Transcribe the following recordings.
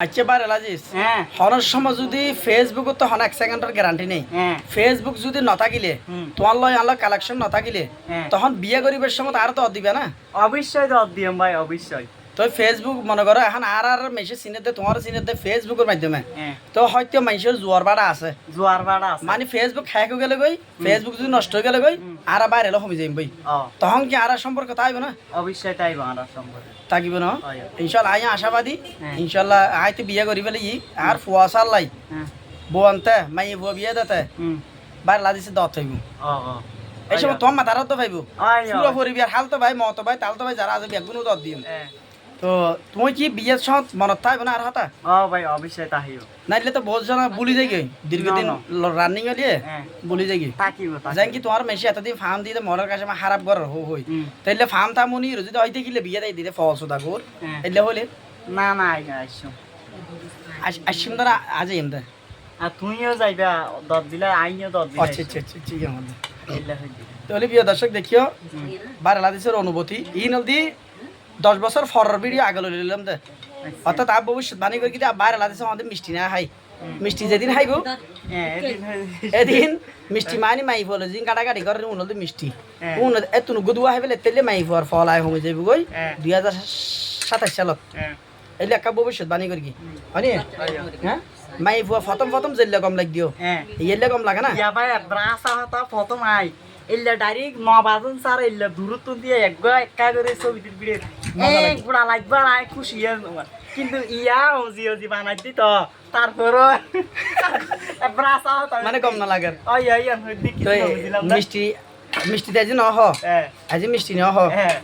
আচ্ছা বার এলাজিস হ্যাঁ। হনের সময় যদি ফেসবুক তো হন এক সেকেন্ডের গ্যারান্টি নেই। হ্যাঁ। ফেসবুক যদি নথাকিলে হুম। তোমার লয় আনলো কালেকশন নথাকিলে হ্যাঁ। তখন বিয়ে করিবের সময় আর তো দিবে না? অবশ্যই তো দিম ভাই অবশ্যই। তো ফেসবুক মনে করো এখন আর আর মেসে চিনে দে তোমার চিনে দে ফেসবুকের মাধ্যমে তো হয়তো মানুষের জোয়ার বাড়া আছে। জোয়ার ভাড়া আছে। মানে ফেসবুক হ্যাক হয়ে গেলে গই ফেসবুক যদি নষ্ট হয়ে গেলে গই আর বাইরে এলো কমে যাইম বই তখন কি আর সম্পর্ক তাইব না? অবশ্যই তাই বাংলা সম্পর্কে থাকিব না। ইনশাল্লাহ আই আশাবাদী। ইনশাল্লাহ আইতে বিয়ে করি ফেলে ই। আর ফুয়া সাল্লাই হ্যাঁ বউ আনতে মাই বউ বিয়ে দিতে বাইরে লাদিছে দত হইব। এই সময় তোমার মাথারও তো পাইব পুরো পরিবার হাল তো ভাই মত ভাই তাল তো ভাই যারা আছে বেগুনও দত দিম তো তুমি কি বিয়ের সময় মনত থাকবে না আর হাতা ও ভাই অবশ্যই তাহিও নাইলে তো বহুত জন বুলি যাই গে। দীর্ঘদিন রানিং হলিয়ে হ্যাঁ। বুলি যাই গে। যাই কি তোমার মেশি এতদিন ফার্ম দিয়ে মরার কাছে খারাপ করার হো হই। তাইলে ফার্ম থামুনি যদি হইতে গেলে বিয়ে দেয় দিতে ফল সুদা হ্যাঁ। এলে হলে। না না আই না আইসো আসিম ধরা আজ এমদা আর তুমিও যাইবা দর দিলে আইনিও দর দিলে আচ্ছা আচ্ছা আচ্ছা ঠিক আছে তাহলে প্রিয় দর্শক দেখিও বাংলাদেশের অনুভূতি। ই নদী দশ বছর ফরের ভিডিও আগে লইলাম দে। অর্থাৎ আব ভবিষ্যৎ বাণী করে কিন্তু বাইরে বাংলাদেশে আমাদের মিষ্টি না খাই মিষ্টি যেদিন খাইব হ্যাঁ এদিন মিষ্টি মানি মাই ফল জিন কাটাকাটি করে উনল মিষ্টি। হ্যাঁ। উন এতুন গুদুয়া হাইবেলে তেলে মাই ফর ফল আই হমে যাইব গই হ্যাঁ। দুই হাজার সাতাশ সালত। হ্যাঁ। এলে একা ভবিষ্যৎ বাণী করি কি? হয়নি? হ্যাঁ? মাই ফুয়া প্রথম প্রথম জেলে কম লাগ দিও হ্যাঁ ইয়েলে কম লাগে না? ইয়া ভাই ব্রাসা হতা প্রথম আই। ইল্লা ডাইরেক্ট ন বাজন সার ইল্লা দূরত্ব দিয়ে এক একা করে ছবি এক গুড়া লাগবা আই খুশি কিন্তু ইয়া ওজি ওজি বানাই দিত। তারপর মানে কম না লাগে। এই মিষ্টি মিষ্টি আজি ন হ। হ্যাঁ। আজি মিষ্টি ন হ। হ্যাঁ।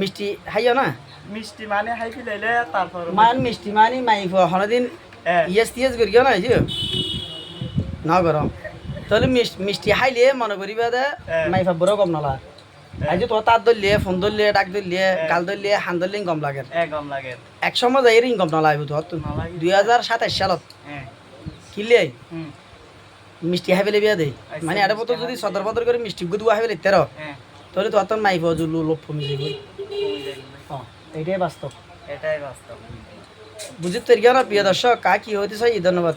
মিষ্টি হাইও না? মিষ্টি মানে হাই ফিলাইলে তারপর মান মিষ্টি মানি মাই হনদিন হ্যাঁ। ইয়েস টিয়েস করি না যে? ন গরম। তাহলে মিষ্টি হাইলে মনে করিবা দে হ্যাঁ। মাই ফাবরও কম নলা আজ তো ধরলিয়ে ফোন ধরলিয়ে ডাক ধরলিয়ে হ্যাঁ। গাল ধরলিয়ে হান ধরলে কম লাগে। একদম লাগে। এক সময় যাই ইনকম নলাইব তো দুই হাজার সাতাইশ সালত। হ্যাঁ। কিনলে হুম। মিষ্টি হাইবেলে বিয়া দেই। আচ্ছা, মানে আরে বতো যদি সদর বদর করে মিষ্টি হাইবেলে তেরো হ্যাঁ। তাহলে তো অত মাই পাওয়া জুলু লোক ফমি যাইব এইটাই বাস্তব এটাই বাস্তব বুঝতে তৈরি না প্রিয় দর্শক কা কি হইতে চাই ধন্যবাদ।